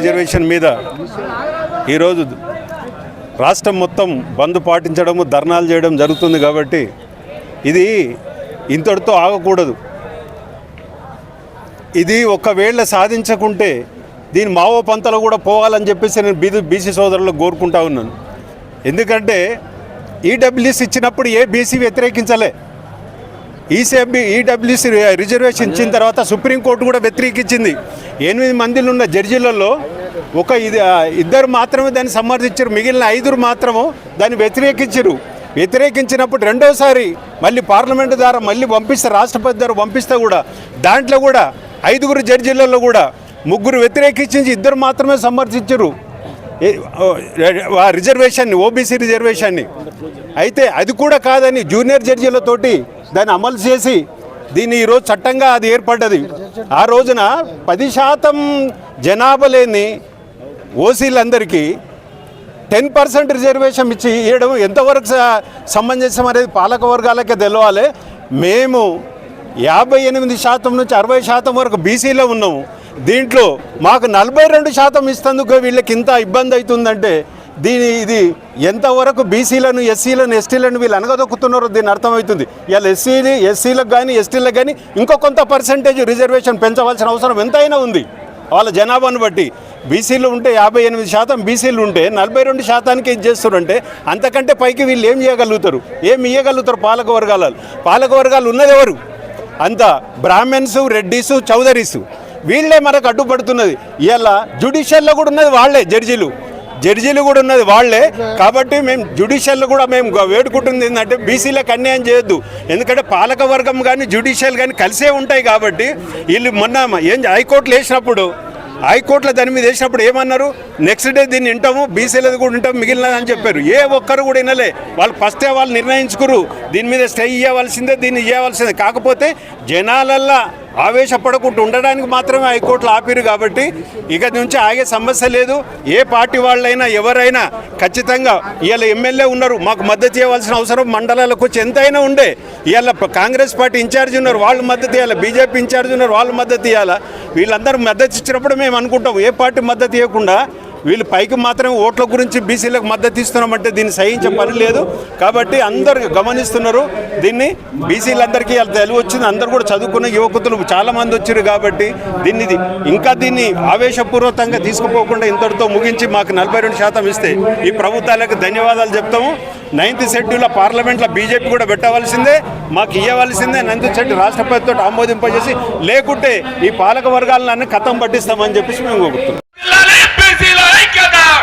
Reservation మీద ఈరోజు రాష్ట్రం మొత్తం బంద్ పాటించడము ధర్నాలు చేయడం జరుగుతుంది కాబట్టి ఇది ఇంతటితో ఆగకూడదు. ఇది ఒకవేళ సాధించకుంటే దీని మావో పంతలో కూడా పోవాలని చెప్పేసి నేను బీదు బీసీ సోదరులకు కోరుకుంటా ఉన్నాను. ఎందుకంటే ఈడబ్ల్యూఎస్ ఇచ్చినప్పుడు ఏ బీసీ వ్యతిరేకించలే. ఈసీఎంబి ఈడబ్ల్యూసీ రిజర్వేషన్ ఇచ్చిన తర్వాత సుప్రీంకోర్టు కూడా వ్యతిరేకించింది. ఎనిమిది మందిలో ఉన్న జడ్జీలలో ఒక ఇది ఇద్దరు మాత్రమే దాన్ని సమర్థించారు. మిగిలిన ఐదురు మాత్రము దాన్ని వ్యతిరేకించరు. వ్యతిరేకించినప్పుడు రెండోసారి మళ్ళీ పార్లమెంటు ద్వారా మళ్ళీ పంపిస్తే రాష్ట్రపతి ద్వారా పంపిస్తే కూడా దాంట్లో కూడా ఐదుగురు జడ్జీలలో కూడా ముగ్గురు వ్యతిరేకించి ఇద్దరు మాత్రమే సమర్థించారు. ఆ రిజర్వేషన్ని ఓబీసీ రిజర్వేషన్ని. అయితే అది కూడా కాదని జూనియర్ జడ్జీలతోటి దాన్ని అమలు చేసి దీన్ని ఈరోజు చట్టంగా అది ఏర్పడ్డది. ఆ రోజున పది శాతం జనాభా లేని ఓసీలందరికీ టెన్ పర్సెంట్ రిజర్వేషన్ ఇచ్చి ఇవ్వడం ఎంతవరకు స- సమంజసం అనేది పాలక వర్గాలకే తెలవాలి. మేము యాభై ఎనిమిది శాతం నుంచి అరవై శాతం వరకు బీసీలో ఉన్నాము. దీంట్లో మాకు నలభై రెండు శాతం ఇస్తందుకు వీళ్ళకి ఇంత ఇబ్బంది అవుతుందంటే దీని ఇది ఎంతవరకు బీసీలను ఎస్సీలను ఎస్టీలను వీళ్ళు అనగదొక్కుతున్నారో దీని అర్థమవుతుంది. వీళ్ళు ఎస్సీని ఎస్సీలకు కానీ ఎస్టీలకు కానీ ఇంకో కొంత పర్సంటేజ్ రిజర్వేషన్ పెంచవలసిన అవసరం ఎంతైనా ఉంది. వాళ్ళ జనాభాను బట్టి. బీసీలు ఉంటే యాభై ఎనిమిది శాతం బీసీలు ఉంటే నలభై రెండు శాతానికి ఏం చేస్తారంటే అంతకంటే పైకి వీళ్ళు ఏం చేయగలుగుతారు ఏం ఇవ్వగలుగుతారు పాలక వర్గాలు పాలక వర్గాలు ఉన్నది ఎవరు? అంత బ్రాహ్మణ్స్ రెడ్డీస్ చౌదరీస్. వీళ్ళే మనకు అడ్డుపడుతున్నది. ఇలా జుడిషియల్లో కూడా ఉన్నది వాళ్ళే జడ్జీలు. జడ్జీలు కూడా ఉన్నది వాళ్ళే. కాబట్టి మేము జుడిషియల్ కూడా మేము వేడుకుంటుంది ఏంటంటే బీసీలకు అన్యాయం చేయొద్దు. ఎందుకంటే పాలక వర్గం కానీ జ్యుడిషియల్ కానీ కలిసే ఉంటాయి కాబట్టి వీళ్ళు మొన్న ఏం హైకోర్టులో వేసినప్పుడు హైకోర్టులో దాని మీద వేసినప్పుడు ఏమన్నారు? నెక్స్ట్ డే దీన్ని వింటాము బీసీలది కూడా వింటాము మిగిలినదని అని చెప్పారు. ఏ ఒక్కరు కూడా వినలే. వాళ్ళు ఫస్టే వాళ్ళు నిర్ణయించుకురు. దీని మీద స్టే ఇవ్వవలసిందే దీన్ని ఇవ్వవలసిందే కాకపోతే జనాలల్లా ఆవేశపడకుండా ఉండడానికి మాత్రమే హైకోర్టులో ఆపిరు కాబట్టి ఇక నుంచి ఆగే సమస్య లేదు. ఏ పార్టీ వాళ్ళైనా ఎవరైనా ఖచ్చితంగా ఇవాళ ఎమ్మెల్యే ఉన్నారు. మాకు మద్దతు ఇవ్వాల్సిన అవసరం మండలాలకు వచ్చి ఎంతైనా ఉండే. ఇవాళ కాంగ్రెస్ పార్టీ ఇన్ఛార్జ్ ఉన్నారు. వాళ్ళు మద్దతు ఇవ్వాలి? బీజేపీ ఇన్ఛార్జ్ ఉన్నారు. వాళ్ళు మద్దతు ఇవ్వాలా? వీళ్ళందరూ మద్దతు ఇచ్చినప్పుడు మేము అనుకుంటాం. ఏ పార్టీ మద్దతు ఇవ్వకుండా వీళ్ళు పైకి మాత్రమే ఓట్ల గురించి బీసీలకు మద్దతు ఇస్తున్నామంటే దీన్ని సహించే పని లేదు. కాబట్టి అందరు గమనిస్తున్నారు. దీన్ని బీసీలందరికీ తెలివి వచ్చింది. అందరు కూడా చదువుకున్న యువకులు చాలామంది వచ్చారు కాబట్టి దీన్ని ఇంకా దీన్ని ఆవేశపూర్వకంగా తీసుకుపోకుండా ఇంతటితో ముగించి మాకు నలభై రెండు శాతం ఇస్తే ఈ ప్రభుత్వాలకు ధన్యవాదాలు చెప్తాము. నైన్త్ షెడ్యూల్ పార్లమెంట్లో బీజేపీ కూడా పెట్టవలసిందే. మాకు ఇవ్వవలసిందే నైన్త్ షెడ్యూల్ రాష్ట్రపతితో ఆమోదింపజేసి లేకుంటే ఈ పాలక వర్గాలను అన్ని కథం పట్టిస్తామని చెప్పేసి మేము కోరుతున్నాం ঢুকে দাও